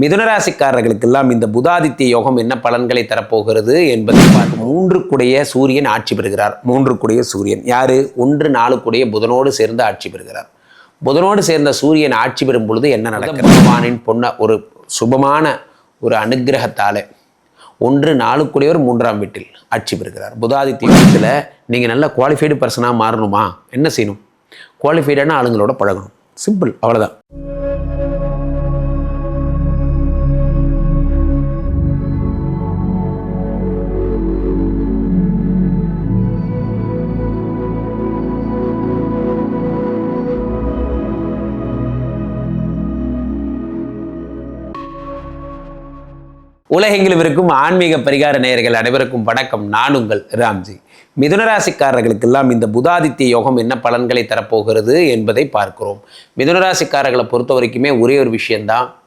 மிதுனராசிக்காரர்களுக்கெல்லாம் இந்த புதாதித்ய யோகம் என்ன பலன்களை தரப்போகிறது என்பதை பார்க்க மூன்றுக்குடைய சூரியன் ஆட்சி பெறுகிறார். மூன்றுக்குடைய சூரியன். யாரு? ஒன்று நாளுக்குடைய புதனோடு சேர்ந்து ஆட்சி பெறுகிறார். புதனோடு சேர்ந்த சூரியன் ஆட்சி பெறும் பொழுது என்ன நடக்கிறது? பகவானின் பொண்ண ஒரு சுபமான ஒரு அனுக்கிரகத்தாலே ஒன்று நாளுக்குடையவர் மூன்றாம் வீட்டில் ஆட்சி பெறுகிறார். புதாதித்ய யோகத்தில் நீங்கள் நல்ல குவாலிஃபைடு பர்சனாக மாறணுமா? என்ன செய்யணும்? குவாலிஃபைடான ஆளுங்களோட பழகணும். சிம்பிள் அவ்வளோதான் உலகெங்கிலும் இருக்கும் ஆன்மீக பரிகார நேயர்கள் அனைவருக்கும் வணக்கம். நான் உங்கள் ராம்ஜி. மிதுனராசிக்காரர்களுக்கெல்லாம் இந்த புதாதித்ய யோகம் என்ன பலன்களை தரப்போகிறது என்பதை பார்க்கிறோம். மிதுனராசிக்காரர்களை பொறுத்த வரைக்குமே ஒரே ஒரு விஷயந்தான்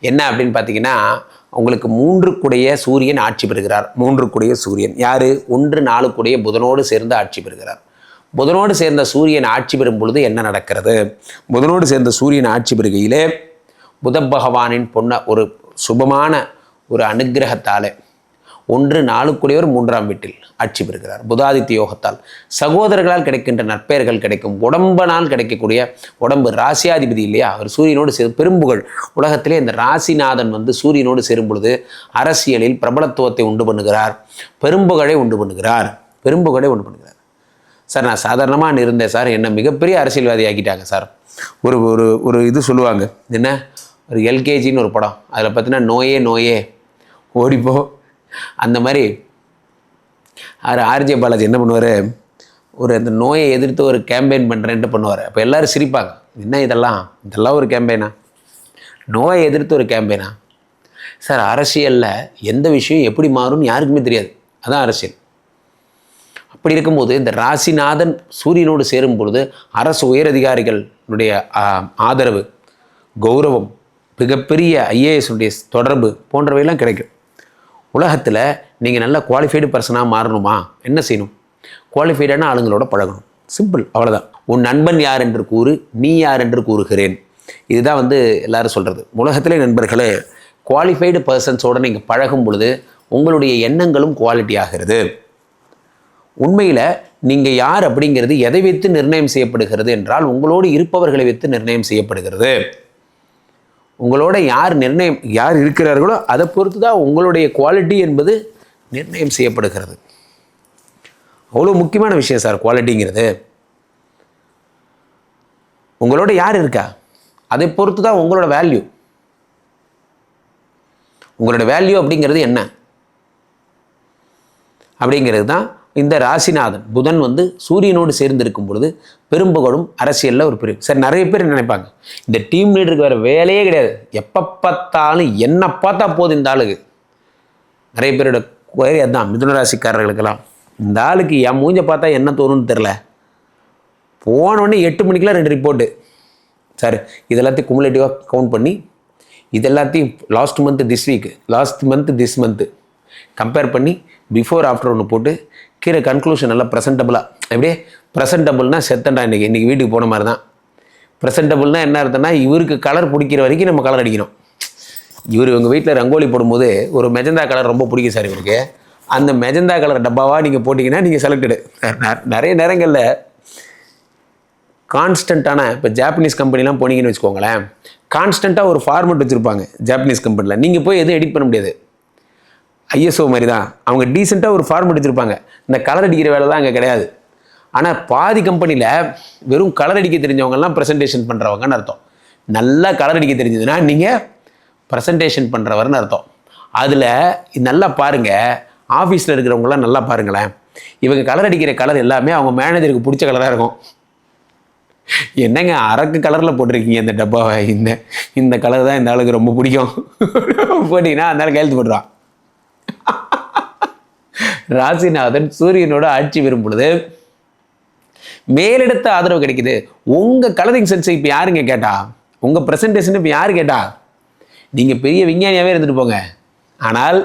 என்ன அப்படின்னு பார்த்தீங்கன்னா உங்களுக்கு மூன்றுக்குடைய சூரியன் ஆட்சி பெறுகிறார். மூன்றுக்குடைய சூரியன். யார்? ஒன்று நாளுக்குடைய புதனோடு சேர்ந்து ஆட்சி பெறுகிறார். புதனோடு சேர்ந்த சூரியன் ஆட்சி பெறும் பொழுது என்ன நடக்கிறது? புதனோடு சேர்ந்த சூரியன் ஆட்சி பெறுகையிலே புத பகவானின் பொன்ன ஒரு சுபமான ஒரு அனுகிரகத்தால். ஒன்று நாளுக்குடையவர் மூன்றாம் வீட்டில் ஆட்சி பெறுகிறார். புதாதித்ய யோகத்தால் சகோதரர்களால் கிடைக்கின்ற நற்பெயர்கள் கிடைக்கும். உடம்பனால் கிடைக்கக்கூடிய உடம்பு ராசியாதிபதி இல்லையா? அவர் சூரியனோடு சேரும் பெரும்புகழ். உலகத்திலே இந்த ராசிநாதன் வந்து சூரியனோடு சேரும் பொழுது அரசியலில் பிரபலத்துவத்தை உண்டு பண்ணுகிறார். பெரும்புகழை உண்டு பண்ணுகிறார். பெரும்புகளை உண்டு பண்ணுகிறார். சார் நான் சாதாரணமாக இருந்தேன் சார். என்னை மிகப்பெரிய அரசியல்வாதி ஆக்கிட்டாங்க சார். ஒரு ஒரு ஒரு இது சொல்லுவாங்க. என்ன? ஒரு எல்கேஜின்னு ஒரு படம். அதில் பார்த்தீங்கன்னா நோயே நோயே. ஓடிப்போ. அந்த மாதிரி அவர் ஆர்ஜே பாலாஜி என்ன பண்ணுவார்? ஒரு அந்த நோயை எதிர்த்து ஒரு கேம்பெயின் பண்ணுறேன்ட்டு பண்ணுவார். அப்போ எல்லோரும் சிரிப்பாங்க. என்ன இதெல்லாம்? இதெல்லாம் ஒரு கேம்பெயினா நோயை எதிர்த்து ஒரு கேம்பெயினா சார் அரசியலில் எந்த விஷயம் எப்படி மாறும்னு யாருக்குமே தெரியாது. அதான் அரசியல். அப்படி இருக்கும்போது இந்த ராசிநாதன் சூரியனோடு சேரும் பொழுது அரசு உயரதிகாரிகளுடைய ஆதரவு கௌரவம் மிகப்பெரிய ஐஏஎஸ்னுடைய தொடர்பு போன்றவையெல்லாம் கிடைக்கும். உலகத்தில் நீங்கள் நல்ல குவாலிஃபைடு பர்சனாக மாறணுமா? என்ன செய்யணும்? குவாலிஃபைடான ஆளுங்களோட பழகணும். சிம்பிள் அவ்வளோதான் உன் நண்பன் யார் என்று கூறு நீ யார் என்று கூறுகிறேன். இதுதான் வந்து எல்லாரும் சொல்கிறது உலகத்திலே நண்பர்களே குவாலிஃபைடு பர்சன்ஸோடு நீங்கள் பழகும் பொழுது உங்களுடைய எண்ணங்களும் குவாலிட்டி ஆகிறது. உண்மையில் நீங்கள் யார் அப்படிங்கிறது எதை வைத்து நிர்ணயம் செய்யப்படுகிறது என்றால் உங்களோடு இருப்பவர்களை வைத்து நிர்ணயம் செய்யப்படுகிறது. உங்களோட யார் நிர்ணயம் யார் இருக்கிறார்களோ அதை பொறுத்து தான் உங்களுடைய குவாலிட்டி என்பது நிர்ணயம் செய்யப்படுகிறது. அவ்வளோ முக்கியமான விஷயம் சார் குவாலிட்டிங்கிறது உங்களோட யார் இருக்கா? அதை பொறுத்து தான் உங்களோட வேல்யூ உங்களோட வேல்யூ அப்படிங்கிறது என்ன? அப்படிங்கிறது தான் இந்த ராசிநாதன் புதன் வந்து சூரியனோடு சேர்ந்திருக்கும் பொழுது பெரும்புகழும் அரசியலில் ஒரு பெரிய சரி நிறைய பேர் நினைப்பாங்க? இந்த டீம் லீடருக்கு வேறு வேலையே கிடையாது. எப்போ பார்த்தாலும் என்ன பார்த்தா போதும் இந்த ஆளுக்கு. நிறைய பேரோட குறை அதான் மிதுன ராசிக்காரர்களுக்கெல்லாம். இந்த ஆளுக்கு என் மூஞ்ச பார்த்தா என்ன தோணும்னு தெரில போனோடனே எட்டு மணிக்கெலாம் ரெண்டு ரிப்போர்ட்டு சார் இதெல்லாத்தையும் குமுலேட்டிவாக கவுண்ட் பண்ணி இது எல்லாத்தையும் last month this week last month this month compare பண்ணி பிஃபோர் ஆஃப்டர் ஒன்று போட்டு கீழே கன்க்ளூஷன் நல்லா ப்ரெசன்டபுளாக எப்படியே? ப்ரெசன்டபுள்னா செத்தண்டா இன்றைக்கி இன்றைக்கி வீட்டுக்கு போன மாதிரி தான் ப்ரெசன்டபுள்னா என்ன அர்த்தம்னா இவருக்கு கலர் பிடிக்கிற வரைக்கும் நம்ம கலர் அடிக்கணும். இவர் உங்கள் வீட்டில் ரங்கோலி போடும்போது ஒரு மெஜந்தா கலர் ரொம்ப பிடிக்கும் சார் இவருக்கு. அந்த மெஜந்தா கலர் டப்பாவாக நீங்கள் போட்டிங்கன்னா நீங்கள் செலக்டடு நிறைய நேரங்களில் கான்ஸ்டண்ட்டான இப்போ ஜாப்பனீஸ் கம்பெனிலாம் போனீங்கன்னு வச்சுக்கோங்களேன் கான்ஸ்டண்ட்டாக ஒரு ஃபார்மெட் வச்சுருப்பாங்க ஜாப்பனீஸ் கம்பெனியில் நீங்கள் போய் எதுவும் எடிட் பண்ண முடியாது. ஐஎஸ்ஓ மாதிரி தான் அவங்க டீசெண்டாக ஒரு ஃபார்ம் வச்சுருப்பாங்க இந்த கலர் அடிக்கிற வேலை தான் அங்கே கிடையாது. ஆனால் பாதி கம்பெனியில் வெறும் கலர் அடிக்க தெரிஞ்சவங்கலாம் ப்ரெசன்டேஷன் பண்ணுறவங்கன்னு அர்த்தம். நல்லா கலர் அடிக்க தெரிஞ்சதுன்னா நீங்கள் ப்ரெசன்டேஷன் பண்ணுறவர்னு அர்த்தம். அதில் நல்லா பாருங்கள் ஆஃபீஸில் இருக்கிறவங்களாம் நல்லா பாருங்களேன். இவங்க கலர் அடிக்கிற கலர் எல்லாமே அவங்க மேனேஜருக்கு பிடிச்ச கலராக இருக்கும். என்னங்க அரக்கு கலரில் போட்டிருக்கீங்க இந்த டப்பாவை? இந்த இந்த கலர் தான் இந்த ஆளுக்கு ரொம்ப பிடிக்கும். போட்டிங்கன்னா அந்த ஆள் கையெழுத்து போட்டுருவான். ராசிநாதன் சூரியனோட ஆட்சி பெறும் பொழுது மேலெடுத்த ஆதரவு கிடைக்குது. உங்கள் கலரிங் சென்ஸை இப்போ யாருங்க கேட்டா? உங்கள் ப்ரெசன்டேஷன் இப்போ யார் கேட்டா? நீங்கள் பெரிய விஞ்ஞானியாகவே இருந்துட்டு போங்க. ஆனால்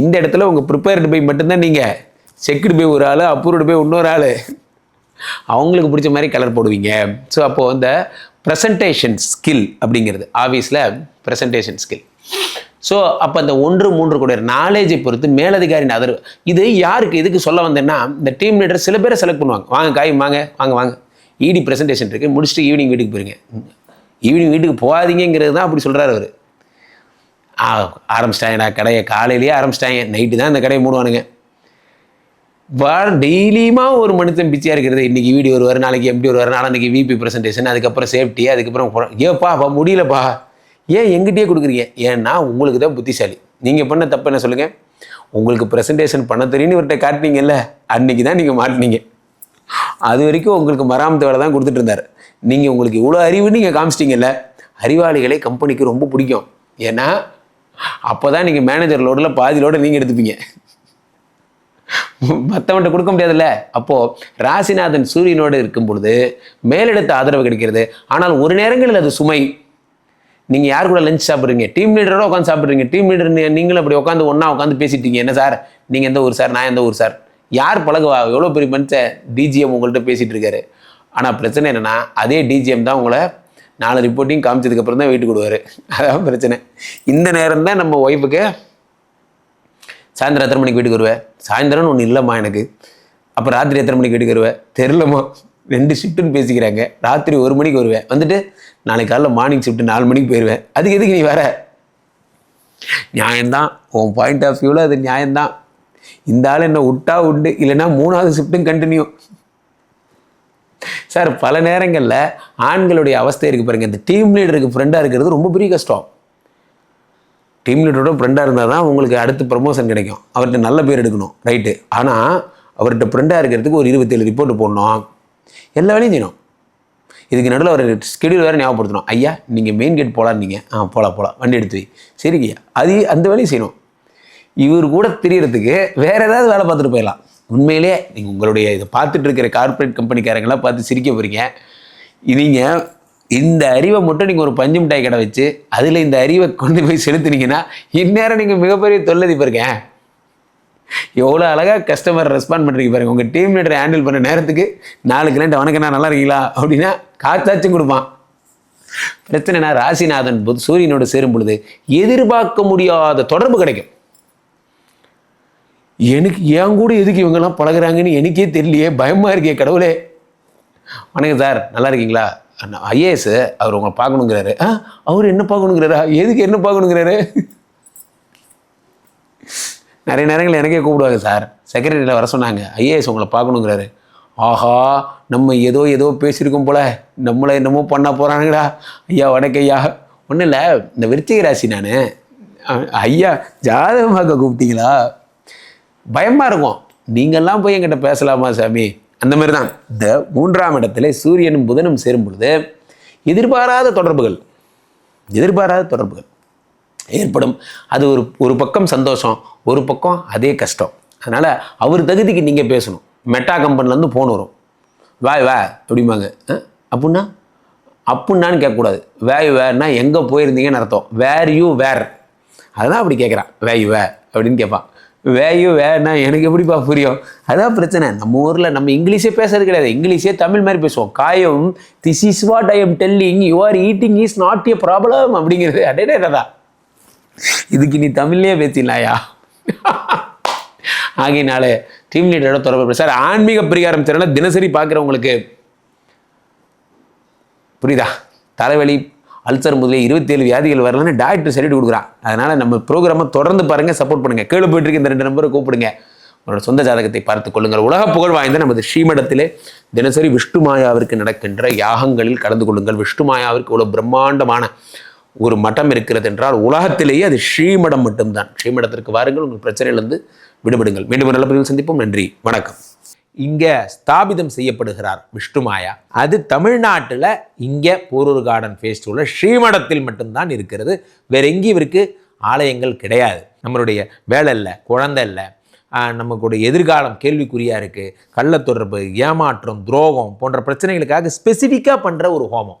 இந்த இடத்துல உங்கள் ப்ரிப்பேர்டு போய் மட்டும்தான் நீங்கள் செக்குடு போய் ஒரு ஆள் அப்ரூவ்டு போய் இன்னொரு ஆள். அவங்களுக்கு பிடிச்ச மாதிரி கலர் போடுவீங்க. ஸோ அப்போது அந்த ப்ரெசன்டேஷன் ஸ்கில் அப்படிங்கிறது ஆஃபீஸில் ப்ரெசன்டேஷன் ஸ்கில் ஸோ அப்போ அந்த ஒன்று மூன்று கூட நாலேஜை பொறுத்து மேலதிகாரின் அதர் இது யாருக்கு இதுக்கு சொல்ல வந்தேன்னா இந்த டீம் லீடர் சில பேரை செலக்ட் பண்ணுவாங்க. வாங்க காய் வாங்க வாங்க வாங்க. இடி ப்ரெசன்டேஷன் இருக்குது முடிச்சுட்டு ஈவினிங் வீட்டுக்கு போயிருங்க. ஈவினிங் வீட்டுக்கு போகாதீங்கிறது தான் அப்படி சொல்கிறாரு அவர். ஆரம்பிச்சிட்டாங்கடா கடையை காலையிலேயே ஆரம்பிச்சிட்டாங்க. நைட்டு தான் இந்த கடையை மூடுவானுங்க. வா டெய்லியுமா ஒரு மனுஷன் பிச்சியாக இருக்கிறது. இன்றைக்கி வீடியோ வருவார் நாளைக்கு எப்படி வருவார் நாளைக்கு விபி ப்ரெசன்டேஷன் அதுக்கப்புறம் சேஃப்டி அதுக்கப்புறம் ஏப்பா முடியலப்பா. ஏன் எங்கிட்டயே கொடுக்குறீங்க? ஏன்னா உங்களுக்கு தான் புத்திசாலி. நீங்கள் பண்ண தப்பு என்ன சொல்லுங்கள் உங்களுக்கு ப்ரெசன்டேஷன் பண்ண தெரியும்னு இவர்கிட்ட காட்டினீங்கல்ல? அன்னைக்கு தான் நீங்கள் மாட்டினீங்க. அது வரைக்கும் உங்களுக்கு மராமத்து வேலை தான் கொடுத்துட்டு இருந்தார். நீங்கள் உங்களுக்கு இவ்வளோ அறிவுன்னு நீங்கள் காமிச்சிட்டீங்கல்ல? அறிவாளிகளை கம்பெனிக்கு ரொம்ப பிடிக்கும். ஏன்னா அப்போ தான் நீங்கள் மேனேஜர் லோடில் பாதி லோட நீங்கள் எடுத்துப்பீங்க. மற்றவன்ட்ட கொடுக்க முடியாதுல்ல? அப்போது ராசிநாதன் சூரியனோடு இருக்கும் பொழுது மேலெடுத்த ஆதரவு கிடைக்கிறது. ஆனால் ஒரு நேரங்களில் அது சுமை. நீங்கள் யார் கூட லஞ்ச் சாப்பிட்றீங்க? டீம் லீடரோட உட்காந்து சாப்பிட்றீங்க. டீம் லீடர் நீங்களும் அப்படி உட்காந்து ஒன்றா உட்காந்து பேசிட்டீங்க என்ன சார் நீங்கள் எந்த ஊர் சார் நான் எந்த ஊர் சார் யார் பழகுவா? எவ்வளோ பெரிய மனுஷன் டிஜிஎம் உங்கள்கிட்ட பேசிகிட்டு இருக்காரு. ஆனால் பிரச்சனை என்னென்னா அதே டிஜிஎம் தான் உங்களை நாலு ரிப்போர்ட்டையும் காமிச்சதுக்கப்புறம் தான் வீட்டுக்கு விடுவார். அதான் பிரச்சனை. இந்த நேரம் தான் நம்ம ஒய்ஃபுக்கு சாயந்தரம் எத்தனை மணிக்கு வீட்டுக்கு வருவேன் சாயந்தரம்னு ஒன்று இல்லைம்மா எனக்கு. அப்போ ராத்திரி எத்தனை மணிக்கு வீட்டுக்கு வருவேன் தெரிலம்மா ரெண்டு ஷிஃப்ட்டுன்னு பேசிக்கிறாங்க. ராத்திரி ஒரு மணிக்கு வருவேன் வந்துட்டு நாளைக்கு காலைல மார்னிங் ஷிஃப்ட் நாலு மணிக்கு போயிடுவேன் அதுக்கு எதுக்கு நீ வர? நியாயம்தான். உன் பாயிண்ட் ஆஃப் வியூவில் அது நியாயம்தான். இந்த ஆள் என்ன விட்டா உண்டு இல்லைன்னா மூணாவது ஷிஃப்ட்டும் கண்டினியூ சார் பல நேரங்களில் ஆண்களுடைய அவஸ்தை இருக்குது பாருங்க. இந்த டீம் லீடருக்கு ஃப்ரெண்டாக இருக்கிறது ரொம்ப பெரிய கஷ்டம். டீம் லீடரோட ஃப்ரெண்டாக இருந்தால் தான் உங்களுக்கு அடுத்து ப்ரமோஷன் கிடைக்கும். அவர்கிட்ட நல்ல பேர் எடுக்கணும். ரைட்டு ஆனால் அவர்கிட்ட ஃப்ரெண்டாக இருக்கிறதுக்கு ஒரு இருபத்தேழு ரிப்போர்ட் போடணும். எல்லா வேலையும் செய்யணும். இதுக்கு நடுவில் ஒரு ஸ்கெடியூல் வேறு ஞாபகப்படுத்தணும். ஐயா நீங்கள் மெயின் கேட் போகலான்னு நீங்கள் ஆ போகலாம் போகலாம் வண்டி எடுத்து வை. சரிங்கய்யா ஐயா. அது அந்த வேலையும் செய்யணும். இவர் கூட தெரியறதுக்கு வேறு ஏதாவது வேலை பார்த்துட்டு போயிடலாம். உண்மையிலேயே நீங்கள் உங்களுடைய இதை பார்த்துட்டு இருக்கிற கார்ப்பரேட் கம்பெனிக்காரங்களாம் பார்த்து சிரிக்க போகிறீங்க நீங்கள் இந்த அறிவை மட்டும் நீங்கள் ஒரு பஞ்சு மிட்டாய் கடை வச்சு அதில் இந்த அறிவை கொண்டு போய் செலுத்துனீங்கன்னா இந்நேரம் நீங்கள் மிகப்பெரிய தொல்லதிப்பு இருக்கேன். எவ்வளோ அழகாக கஸ்டமர் ரெஸ்பாண்ட் பண்ணுறீங்க பாருங்க. உங்கள் டீம் லீடரை ஹேண்டில் பண்ண நேரத்துக்கு நாலு கிளைண்ட் வணக்கண்ணா நல்லா இருக்கீங்களா? அப்படின்னா காத்தாச்சும் கொடுப்பான். பிரச்சனைனா ராசிநாதன் புது சூரியனோடு சேரும் பொழுது எதிர்பார்க்க முடியாத தொடர்பு கிடைக்கும். எனக்கு என் கூட எதுக்கு இவங்கெல்லாம் பழகுறாங்கன்னு எனக்கே தெரியலையே. பயமாக இருக்கே கடவுளே. வணக்கம் சார் நல்லா இருக்கீங்களா? ஐஏஎஸ் அவர் உங்களை பார்க்கணுங்கிறாரு. ஆ அவர் என்ன பார்க்கணுங்கிறாரா? எதுக்கு என்ன பார்க்கணுங்கிறாரு? நிறைய நேரங்கள் எனக்கே கூப்பிடுவாங்க சார் செக்ரட்டரியில் வர சொன்னாங்க. ஐஏஎஸ் உங்களை பார்க்கணுங்கிறாரு. ஆஹா நம்ம ஏதோ ஏதோ பேசியிருக்கோம் போல. நம்மளை என்னமோ பண்ண போகிறானுங்களா ஐயா வணக்கம் ஐயா. ஒன்றும் இல்லை இந்த விருச்சிக ராசி நான். ஐயா ஜாதகம் பார்க்க கூப்பிட்டீங்களா? பயமாக இருக்கும். நீங்கள்லாம் போய் என்கிட்ட பேசலாமா சாமி? அந்த மாதிரி தான். இந்த மூன்றாம் இடத்துல சூரியனும் புதனும் சேரும் பொழுது எதிர்பாராத தொடர்புகள். எதிர்பாராத தொடர்புகள். ஏற்படும். அது ஒரு ஒரு பக்கம் சந்தோஷம் ஒரு பக்கம் அதே கஷ்டம். அதனால் அவர் தகுதிக்கு நீங்கள் பேசணும். மெட்டா கம்பெனிலேருந்து ஃபோன் வரும். வாய் வா அப்படிம்பாங்க. அப்புடின்னா? அப்புடின்னான்னு கேட்கக்கூடாது. வேய் வேர்னா எங்கே போயிருந்தீங்கன்னு அர்த்தம். வேர் யூ வேர் அதுதான் அப்படி கேட்குறான் வேய் வே அப்படின்னு கேட்பான் வேயு வேனா எனக்கு எப்படிப்பா புரியும்? அதான் பிரச்சனை. நம்ம ஊரில் நம்ம இங்கிலீஷே பேசுறது கிடையாது. இங்கிலீஷே தமிழ் மாதிரி பேசுவோம். காயம் this is what I am telling you are eating is not a problem அப்படிங்கிறது. அடேடா இதுக்கு நீ தமிழ்லேயே பேசினாயா? ஆகையினால டீம் லீடரோட தொடர்பு சார் ஆன்மீக பரிகாரம் திறனை தினசரி பார்க்குறவங்களுக்கு புரியுதா? தலைவலி அல்சர் முதலிய இருபத்தேழு வியாதிகள் வரலன்னு டாக்டர் சொல்லிட்டு கொடுக்குறான் அதனால் நம்ம ப்ரோக்ராமை தொடர்ந்து பாருங்கள் சப்போர்ட் பண்ணுங்கள் கீழே போயிட்டு இருக்க இந்த ரெண்டு நம்பரை கூப்பிடுங்க. உங்களோட சொந்த ஜாதகத்தை பார்த்துக் கொள்ளுங்கள். உலக புகழ் வாய்ந்த நமது ஸ்ரீமடத்திலே தினசரி விஷ்ணு மாயாவிற்கு நடக்கின்ற யாகங்களில் கலந்து கொள்ளுங்கள். விஷ்ணு மாயாவிற்கு இவ்வளோ பிரம்மாண்டமான ஒரு மட்டம் இருக்கிறது என்றால் உலகத்திலேயே அது ஸ்ரீமடம் மட்டும்தான். ஸ்ரீமடத்திற்கு வாருங்கள் உங்கள் பிரச்சனையிலிருந்து விடுபடுங்கள். மீண்டும் நல்ல பதிவில் சந்திப்போம். நன்றி வணக்கம். இங்கே ஸ்தாபிதம் செய்யப்படுகிறார் விஷ்ணுமாயா அது தமிழ்நாட்டில் இங்கே போரூர் கார்டன் ஃபேஸ்டிவலில் ஸ்ரீமடத்தில் மட்டும்தான் இருக்கிறது. வேற எங்கேயும் இவருக்கு ஆலயங்கள் கிடையாது. நம்மளுடைய வேலை இல்லை குழந்தை இல்லை. நமக்குடைய எதிர்காலம் கேள்விக்குறியாக இருக்குது கள்ளத்தொடர்பு ஏமாற்றம் துரோகம் போன்ற பிரச்சனைகளுக்காக ஸ்பெசிஃபிக்காக பண்ணுற ஒரு ஹோமம்.